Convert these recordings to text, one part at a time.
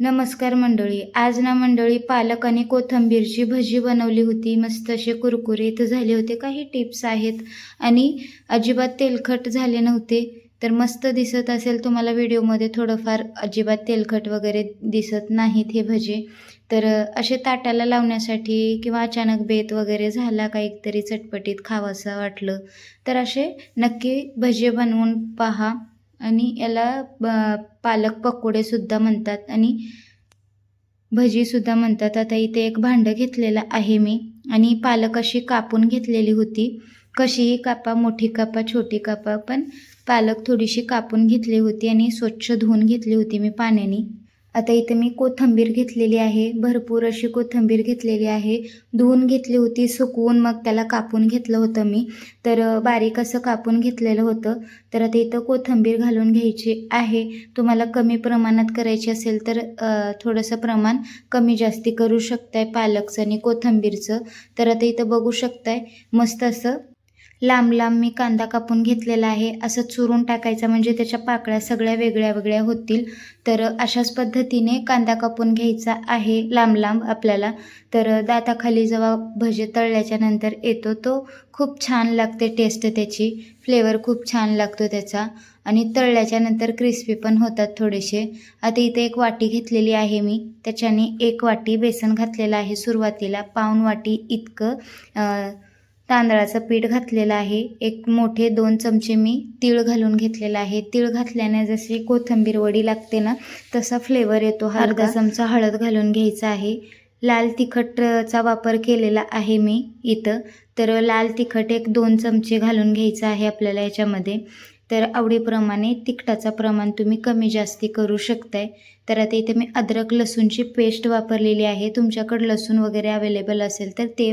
नमस्कार मंडळी. आज ना मंडळी पालक आणि कोथिंबीरची भजी बनवली होती. मस्त असे कुरकुरीत झाले होते. काही टिप्स आहेत आणि अजिबात तेलखट झाले नव्हते. तर मस्त दिसत असेल तुम्हाला व्हिडिओमध्ये थोडंफार. अजिबात तेलखट वगैरे दिसत नाहीत हे भजे. तर असे ताटाला लावण्यासाठी किंवा अचानक बेत वगैरे झाला काहीतरी चटपटीत खावंसं वाटलं तर असे नक्की भजे बनवून पहा. आणि याला ब- पालक पकोडेसुद्धा म्हणतात आणि भजीसुद्धा म्हणतात. आता इथे एक भांडं घेतलेलं आहे मी आणि पालक अशी कापून घेतलेली होती. कशीही कापा मोठी कापा छोटी कापा पण पालक थोडीशी कापून घेतली होती आणि स्वच्छ धुवून घेतली होती मी पाण्याने. आता इथे मी कोथिंबीर घेतलेली आहे भरपूर अशी कोथिंबीर घेतलेली आहे. धुवून घेतली होती सुकवून मग त्याला कापून घेतलं होतं मी. तर बारीक असं कापून घेतलेलं होतं. तर आता इथं कोथिंबीर घालून घ्यायची आहे. तुम्हाला कमी प्रमाणात करायची असेल तर थोडंसं प्रमाण कमी जास्ती करू शकताय पालकचं आणि कोथिंबीरचं. तर आता इथं बघू शकताय मस्त असं लांब लांब मी कांदा कापून घेतलेला आहे. असं चुरून टाकायचा म्हणजे त्याच्या पाकळ्या सगळ्या वेगळ्या वेगळ्या होतील. तर अशाच पद्धतीने कांदा कापून घ्यायचा आहे लांब लांब आपल्याला. तर दाताखाली जेव्हा भजे तळल्याच्या नंतर येतो तो खूप छान लागते टेस्ट त्याची. फ्लेवर खूप छान लागतो त्याचा. आणि तळल्याच्या नंतर क्रिस्पी पण होतात थोडेसे. आता इथे एक वाटी घेतलेली आहे मी. त्याच्याने एक वाटी बेसन घातलेलं आहे सुरुवातीला. पाऊण वाटी इतकं तांदळाचं पीठ घातलेलं आहे. एक मोठे दोन चमचे मी तीळ घालून घेतलेला आहे. तीळ घातल्याने जशी कोथिंबीर वडी लागते ना तसा फ्लेवर येतो. हा अर्धा चमचा हळद घालून घ्यायचा आहे. लाल तिखटचा वापर केलेला आहे मी इथं. तर लाल तिखट एक दोन चमचे घालून घ्यायचं आहे आपल्याला याच्यामध्ये. तर आवडीप्रमाणे तिखटाचं प्रमाण तुम्ही कमी जास्ती करू शकताय. तर आता इथे मी अद्रक लसूणची पेस्ट वापरलेली आहे. तुमच्याकडं लसूण वगैरे अवेलेबल असेल तर ते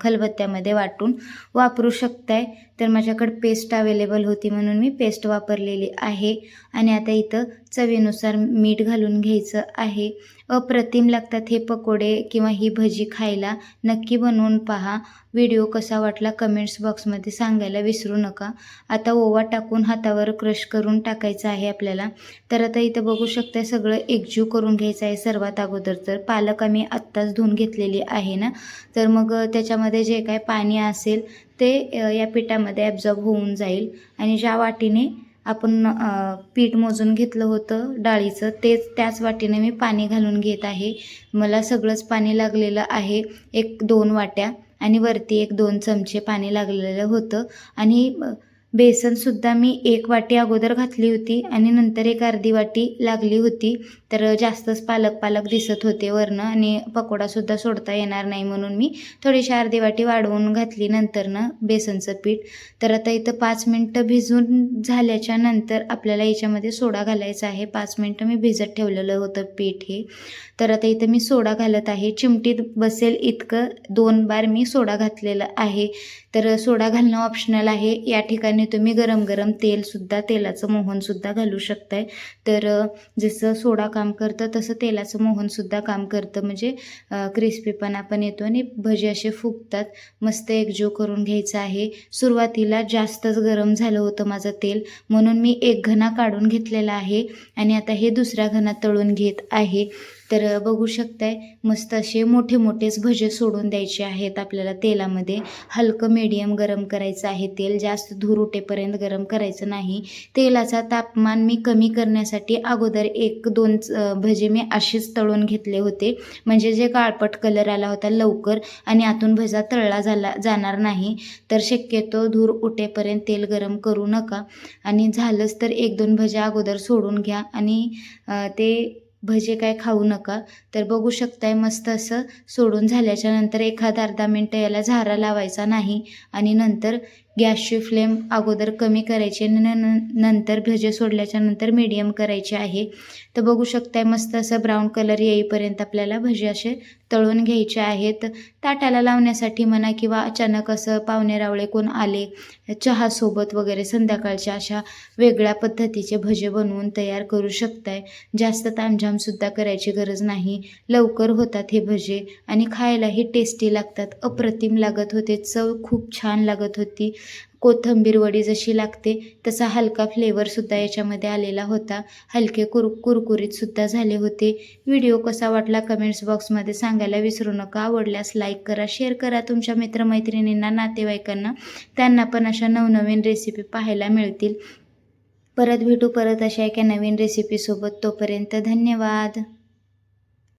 खलबत्त्यामध्ये वाटून वापरू शकताय. तर माझ्याकडं पेस्ट अवेलेबल होती म्हणून मी पेस्ट वापरलेली आहे. आणि आता इथं चवीनुसार मीठ घालून घ्यायचं आहे. अप्रतिम लागतात हे पकोडे किंवा ही भजी खायला. नक्की बनवून पहा. व्हिडिओ कसा वाटला कमेंट्स बॉक्समध्ये सांगायला विसरू नका. आता ओवा टाकून हातावर क्रश करून टाकायचं आहे आपल्याला. तर आता इथं बघू शकता सगळं एकजीव करून घ्यायचं आहे सर्वात अगोदर तर. पालक आम्ही आत्ताच धुवून घेतलेली आहे ना. तर मग त्याच्यामध्ये जे काय पाणी असेल ते या पिठामध्ये ॲब्झॉर्ब होऊन जाईल. आणि ज्या वाटीने आपण पीठ मोजून घेतलं होतं डाळीचं तेच त्याच वाटीने मी पाणी घालून घेत आहे. मला सगळंच पाणी लागलेलं आहे एक दोन वाट्या. आणि वरती एक दोन चमचे पाणी लागलेलं होतं. आणि बेसनसुद्धा मी एक वाटी अगोदर घातली होती आणि नंतर एक अर्धी वाटी लागली होती. तर जास्तच पालक पालक दिसत होते वरनं आणि पकोडासुद्धा सोडता येणार नाही म्हणून मी थोडीशी अर्धी वाटी वाढवून घातली नंतरनं बेसनचं पीठ. तर आता इथं पाच मिनटं भिजून झाल्याच्यानंतर आपल्याला याच्यामध्ये सोडा घालायचा आहे. पाच मिनटं मी भिजत ठेवलेलं होतं पीठ हे. तर आता इथं मी सोडा घालत आहे. चिमटीत बसेल इतकं दोन बार मी सोडा घातलेलं आहे. तर सोडा घालणं ऑप्शनल आहे. या ठिकाणी तुम्ही गरम गरम तेलसुद्धा तेलाचं मोहनसुद्धा घालू शकताय. तर जसं सोडा काम करतं तसं तेलाचं मोहनसुद्धा काम करतं. म्हणजे क्रिस्पीपणा पण येतो आणि भजे असे फुगतात. मस्त एकजीव करून घ्यायचं आहे. सुरुवातीला जास्तच गरम झालं होतं माझं तेल. म्हणून मी एक घणा काढून घेतलेला आहे. आणि आता हे दुसऱ्या घणा तळून घेत आहे. तर बघू शकताय मस्त असे मोठे मोठेच भजे सोडून द्यायचे आहेत आपल्याला तेलामध्ये. हलकं मीडियम गरम करायचं आहे तेल जास्त धूर उठेपर्यंत गरम करायचं नाही. तेलाचा तापमान मी कमी करण्यासाठी अगोदर एक दोन भजे मी असेच तळून घेतले होते. म्हणजे जे काळपट कलर आला होता लवकर आणि आतून भजा तळला झाला जाणार नाही. तर शक्यतो धूर उठेपर्यंत तेल गरम करू नका. आणि झालंच तर एक दोन भज्या अगोदर सोडून घ्या. आणि ते भजे काय खाऊ नका. तर बघू शकताय मस्त असं सोडून झाल्याच्यानंतर एखाद अर्धा मिनटं याला झारा लावायचा नाही आणि नंतर गॅसची फ्लेम अगोदर कमी करायची आणि न- न- नंतर भजे सोडल्याच्या नंतर मीडियम करायचे आहे. तर बघू शकताय मस्त असं ब्राऊन कलर येईपर्यंत आपल्याला भजे असे तळून घ्यायचे आहेत. ताटाला लावण्यासाठी म्हणा किंवा अचानक असं पाहुणे रावळे कोण आले चहासोबत वगैरे संध्याकाळच्या अशा वेगळ्या पद्धतीचे भजे बनवून तयार करू शकताय. जास्त तामझामसुद्धा करायची गरज नाही. लवकर होतात हे भजे आणि खायलाही टेस्टी लागतात. अप्रतिम लागत होते. चव खूप छान लागत होती. कोथिंबीर वडी जशी लागते तसा हलका फ्लेवरसुद्धा याच्यामध्ये आलेला होता. हलके कुर कुरकुरीतसुद्धा झाले होते. व्हिडिओ कसा वाटला कमेंट्स बॉक्समध्ये सांगायला विसरू नका. आवडल्यास लाईक करा शेअर करा तुमच्या मित्रमैत्रिणींना नातेवाईकांना. त्यांना पण अशा नवनवीन रेसिपी पाहायला मिळतील. परत भेटू परत अशा एका नवीन रेसिपीसोबत तोपर्यंत धन्यवाद.